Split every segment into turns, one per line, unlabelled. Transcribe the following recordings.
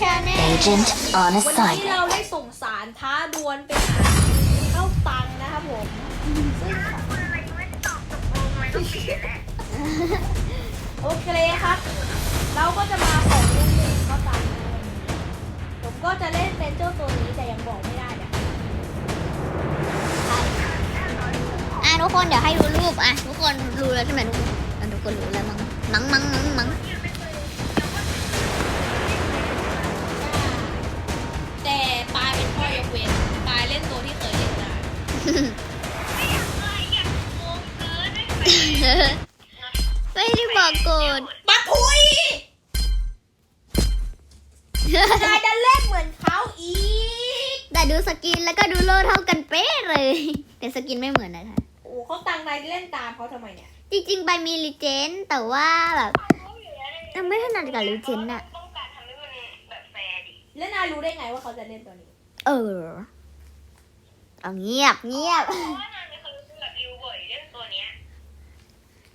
channel
Agent on
วันนี้
assignment.
เราได้ส่งสารท้าดวลไปหาเข้าตังค์นะครับผมซึ่งโอเคครับ เราก็จะมาของเล่นหนึ่งเข้าตังค์นะครับผมก็จะเล่นเป็นเจ้าตัวนี้แต่ยังบอกไม่ได้เนี่ย
อะทุกคนเดี๋ยวให้ดูรูปอะทุกคนรู้แล้วใช่ไหมทุกคนอะทุกคนรู้แล้วมั้งมั้งมั้งมั้งมั้ง
ลายเล่นตัวที่เคยเล่นได้
ไม่ได้บอกกด
ปักพุยนายดันเล่นเหมือนเขาอีก
แต่ดูสกินแล้วก็ดูโลเท่ากันเป๊ะเลย แต่สกินไม่เหมือนนะคะ
โอ้เขาตังนายเล่นตามเขาทำไมเนี่ย
จริงๆใบมีลิเจน แต่ว่าแบบยังไม่ถนัดกับลิเจนอะ
ต้องการทำให้มันแบบแฟร์ดิ
แล้วนายรู้ได้ไงว่าเขาจะเล่นตัวนี้
เออ เอาเงียบเงียบ
เพราะว่านางเป็นคนรู้แบบยูบ่อยเรื่องตัวเนี้ย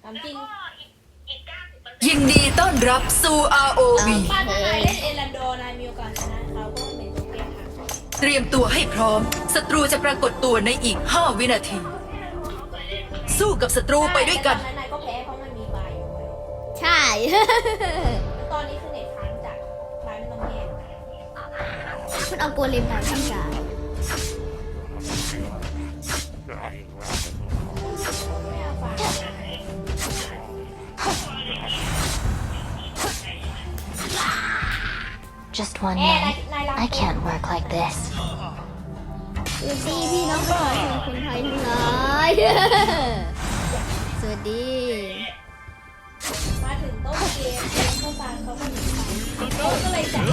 ถาม
แล้ว
จริง
ก็อีกอีกเก้าสิบเปอร์เซ็นต์
ยินดีต้อนรับสู่ ROV
ป้าถ้านายเล่นเอรันโดนายมีโอกาสชนะเขาก็เป็นตัวเกมทาง
เตรียมตัวให้พร้อม ศัตรูจะปรากฏตัวในอีก 5 วินาที สู้กับศัตรูไปด้วยกัน
ตอนนั้นนายก็แพ้เพราะมันมีบายอยู่ไว้
ใช่
แล้วตอนนี้คือเน็ตค้างจัดบายไม่ต้องแย่ง
คุณเอาโกเลมไปทำการ
ไม่เอาฝาก
Just one
แย่นาย
minute.
นายรับ
I can't work like this.
สวัสดีพี่น้องประชาชนคนไทยทั้งหลายสวัสดี
มาถึงต้นเกมเกมเข้าตามเขาก็หนีไปเขาก็เลยจัด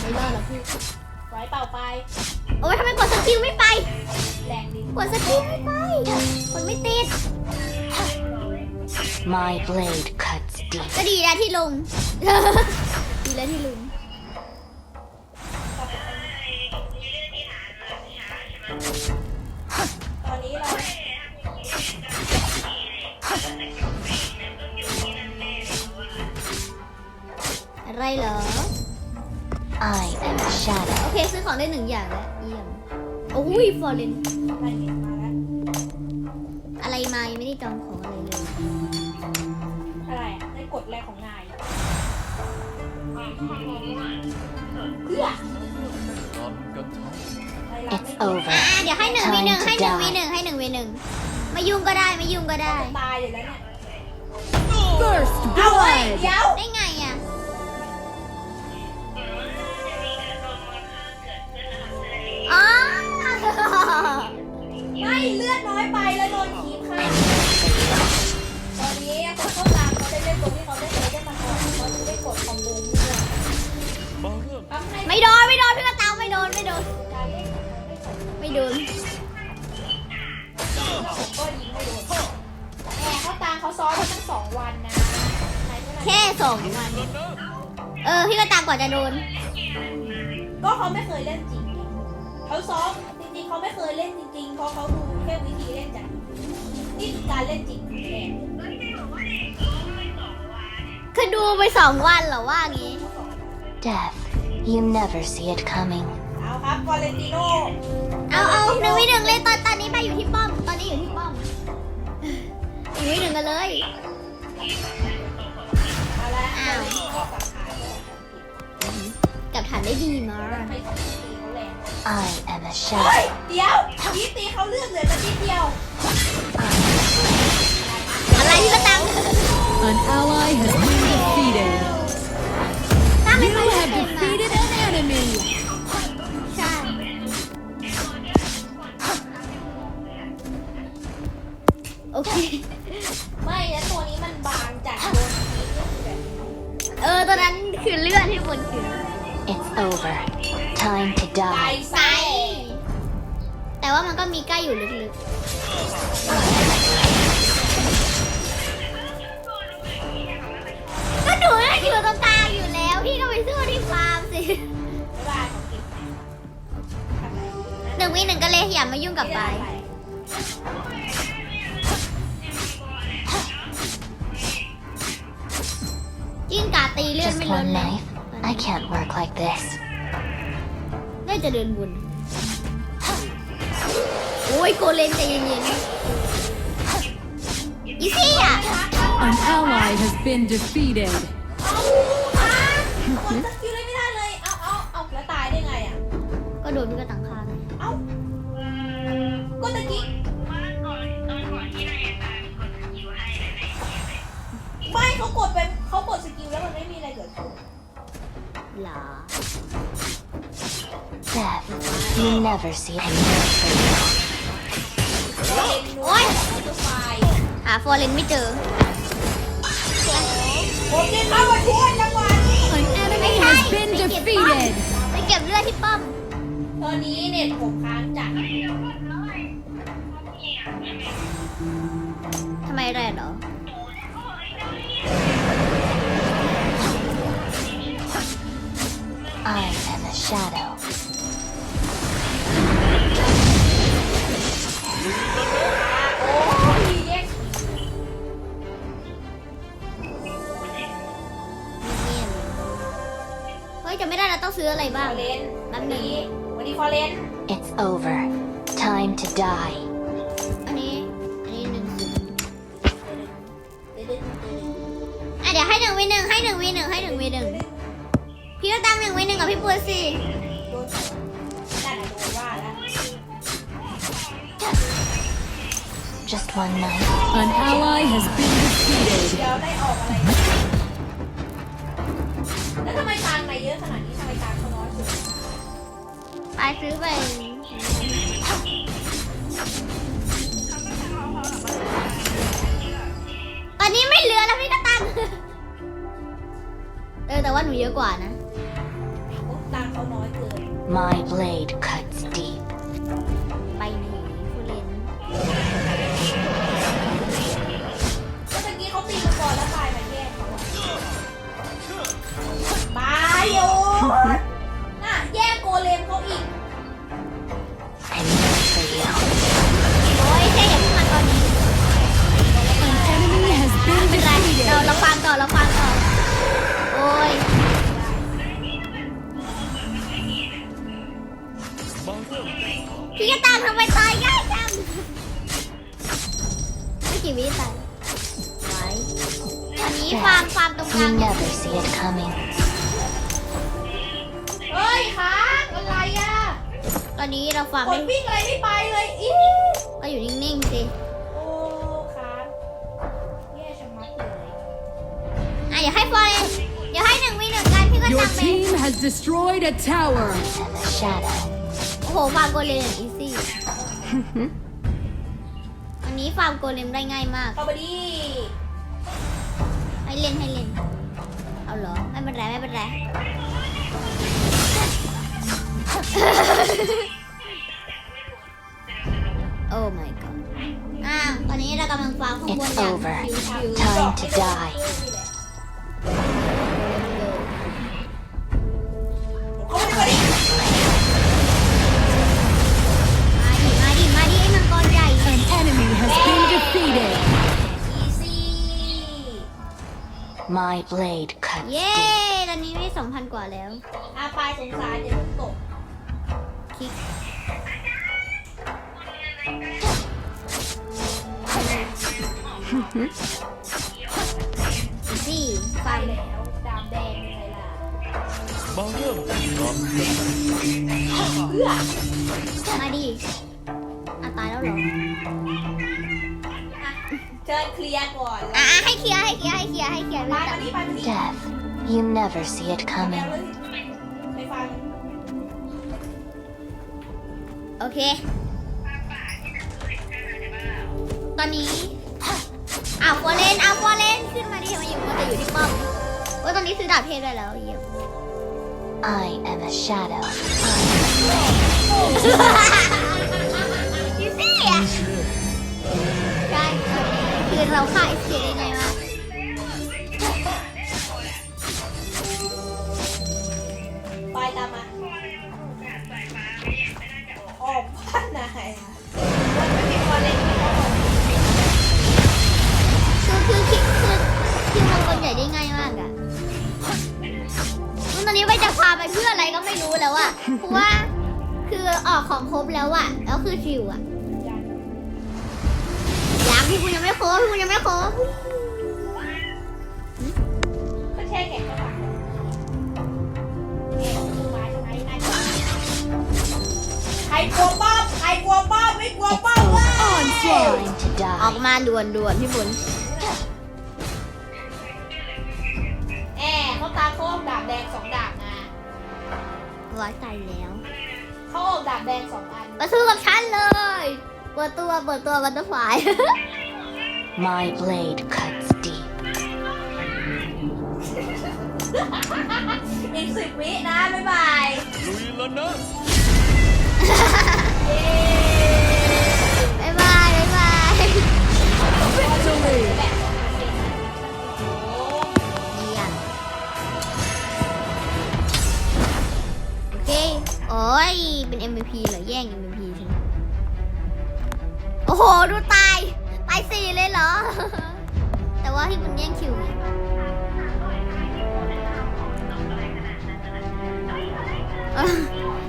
ไม่รอดหรอกพี่
ไว้เป่าไป
โอ้ยทำไมกดสกิลไม่ไป
แรงดี
กดสกิลไม่ไปกดไม่ติด
My blade cuts deep.
ก็ดีแล้วที่ลงดีแล้วที่ลง
ตอนนี้เรา
อะไรเหรอ
I am a shadow.
โอเคซื้อของได้หนึ่งอย่างแล้วเยี่ยม โอ้ยฟอร์เรน
ไปเห็นมาแล้ว
อะไรมายังไม่ได้จองของอะไรเลย
อะไรอะในกฎแรกของนายเพื่ออะไรรับ
It's
ไม่
over.
อะเดี๋ยวให้หนึ่งวีหนึ่งให้หนึ่งวีหนึ่งให้หนึ่งวีหนึ่งไม่ยุ่งก็ได้ไม่ยุ่งก็ได้
ตายอยู่แล้วเนี่ย
First
เอาเว้ย
blood.
เดี๋ยว
ได้ไง
เลือดน้อยไปแล้วโดนขีบค่ะ ตอนนี้คนเข้าตามเขาได้เล่นตรงที่เขาได้เคยได้มาก่อนเขาจะได้กดคอมโบมั่วปั๊มให้
ไม่โดนไม่โดนพี่กระตังไม่โดนไม่โดน
การเล่นไม่กด
ไม่โดน
ผมก็ยิงไม่โดนแหมเขาตามเขาซ้อมมาตั้งสองวันนะไหนเท่าไหร่
แค่สองวัน เออพี่กระตังกว่าจะโดน
ก็เขาไม่เคยเล่นจริงไงเขาซ้อมจริงๆ เขาไม่เคยเล่นจริงๆ เพราะเขาดูแค่วิธีเล่นจากนี่คือการเล่นจริงแทน
คือดูไปสองวันเหรอว่างี้
Death. You never see it coming.
เอาครับ วาเลนติโน
เอาเอาหนึ่งวิหนึ่งเลยตอนตอนนี้ไป
I am a
เฮ้ย
shadow.
เดี๋ยวนี่ตีเขาเลือกเหลือมานิดเดียว
อะไรพี่กระตัง
An ally has been
มันก็มีใกล้อยู่ลึกๆ ก็หนูน่ะอยู่ตรงกลางอยู่แล้ว พี่ก็ไปสู้ที่ฟาร์มสิ
ไม่ได้ของกิน
หนึ่งวิหนึ่งก็เลยอย่ามายุ่งกับไปจจิ้งกาตีเลือด
Just
ไม่ลด
one
เลย
knife? I can't work like this.
น่าจะเดินวนโอ้ยโกเลนใจเย็นๆอีซี่อะ
An ally has been defeated.
เอาค่ะกดสกิลเลยไม่ได้เลย เอาเอาเอาแล้วตายได้ไงอะ
ก็โดนพี่ก็ตังค่าไง
เอาก็ตะกี้
ว่าก่อนตอนก่อนที่นายอาจารย์กดสกิลให้ในในเกมเลย
ไม่เขากดเป็นเขากดสกิลแล้วมันไม่มีอะไรเกิดขึ้น
หลา
Death. You never see it.
ฟ
อร์เรนไม่เจอ
ผมจะเข้ามาช่วยจังหวะนี้
An enemy
Okay,
has been
we get
defeated.
ไปเก็บเลือดที่ป้อม
ตอนนี้เน็ตผมค้างจัด
ทำไมแรดเหรอ
I am a shadow.
อ
งซื้ออะไร
ฟ
บ้า
องร์เรน
แป๊บ
วัน
นึง
นี้ วันนี้ฟอร์เรน
It's over. Time to die.
อันนี้ อันนี้หนึ่งศูนย์อะเดี๋ยวให้หนึ่งวีหนึ่งให้หนึ่งวีหนึ่งให้หนึ่งวีหนึ่งพี่ก็ตั้งหนึ่งวีหนึ่งกับพี่ปูสิ
โดนนั่นน่ะโดนว่าแล้ว
Just one knife.
An ally has been defeated.
เดี๋ยวได้ออกอะไร ไป
ซื้อไปตอนนี้ไม่เหลือแล้วพี่ก็ตั้งเออแต่ว่าหนูเยอะกว่านะ
โอ้ตังค์เขาน้อยเกิน
My blade cuts
อน
นี้เราฟาร์มก
ไม่ดวิ่งอะไรไม่ไปเลยอี
ก็อยู่นิ่งๆสิ
โอ้ค้างแย่ชะมัดเลย
อะอย่าให้ฟอร์เรนอย่าให้หนึ่งวิหนึ่งกันพี่ก็
Your
ตามไป
team has destroyed a tower.
I'm a shadow.
โอ้โหฟาร์มโกเลมอย่างอีซี่อันนี้ฟาร์มโกเลมได้ง่ายมาก
เข้าไปดิ
ให้เล่นให้เล่น เอาเหรอ ไม่เป็นไรไม่เป็นไร โอ้ my god อ้าวตอนนี้เรากำลังฟาร์มข้างบน
It's
อย่าง
over.
ชิว
Time to die.
เข้าไปดิ
ๆมาดิมาดิมาดิไอ้มังกรใหญ่
An enemy has been defeated.
อีซี่
My blade cuts
เย้
deep.
ตอนนี้ไม่สองพันกว่าแล้ว
อาปลายสงสารอย่าเพิ่งตก
คลิกสี่ฟาร์ม
แล้วดามแดงยังไงล่ะ
มาเริ่มกันครับ
เพื่อ
มาดิอะตายแล้วเหรอ
เชิญเคลียร์ก่อน
อะให้เคลียร์ให้เคลียร์ให้เคลียร์ให้เคลียร์
ไป
ไม่
มา
ต้อง
นี่ไปมานี่
Death. You never see it
แล้ว
coming.
โอเค ตอนนี้อ้าวฟอร์เรนอ้าวฟอร์เรนขึ้นมาดิทำไมอยู่มันจะอยู่ที่ป้อมโอ้ยตอนนี้ซื้อดาบเทพได้แล้วเยี่ยม
I am a shadow.
อีซี่อะใช่คือเราฆ่าไอเสีย ไป
เพื่
ออะไรก็ไม่รู้แล้วอะเพราะว่าคือออกของครบแล้วอะแล้วคือชิวอะยังพี่คุณยังไม่ครบพี่คุณยังไม่ครบ
ก็แช่แข็งก็หลังเนี่ยมือไม้ใช่ไหมน่าจะใครกลัวป้อมใครกลัวป้อมไม่กลัว
It
ป้อมเว้ย
feels time to
ออก
die.
มาด่วนด่วนๆพี่บุญ
แอเขาตามเขาออกดาบแดงสองดาบนะ
ร้อยใจแล้ว
เขาออกดาบแดงสองอัน
มาสู้กับฉันเลยเปิดตัวเปิดตัวบัตเตอร์ฟลาย
My blade cuts deep.
อีกสิบวินะ บ๊ายบาย
ลุยแล้วนะ
เย้
บ๊ายบายบ๊ายบาย
โอ้
ย เป็น MVP เหรอ แย่ง MVP ใช่ไหมโอ้โห ดูตาย ตายสี่เลยเหรอ แต่ว่าที่มันแย่งคิวไง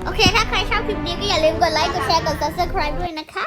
โอเค ถ้าใครชอบคลิปนี้ก็อย่าลืมกดไลค์ กดแชร์ กด subscribe ด้วยนะคะ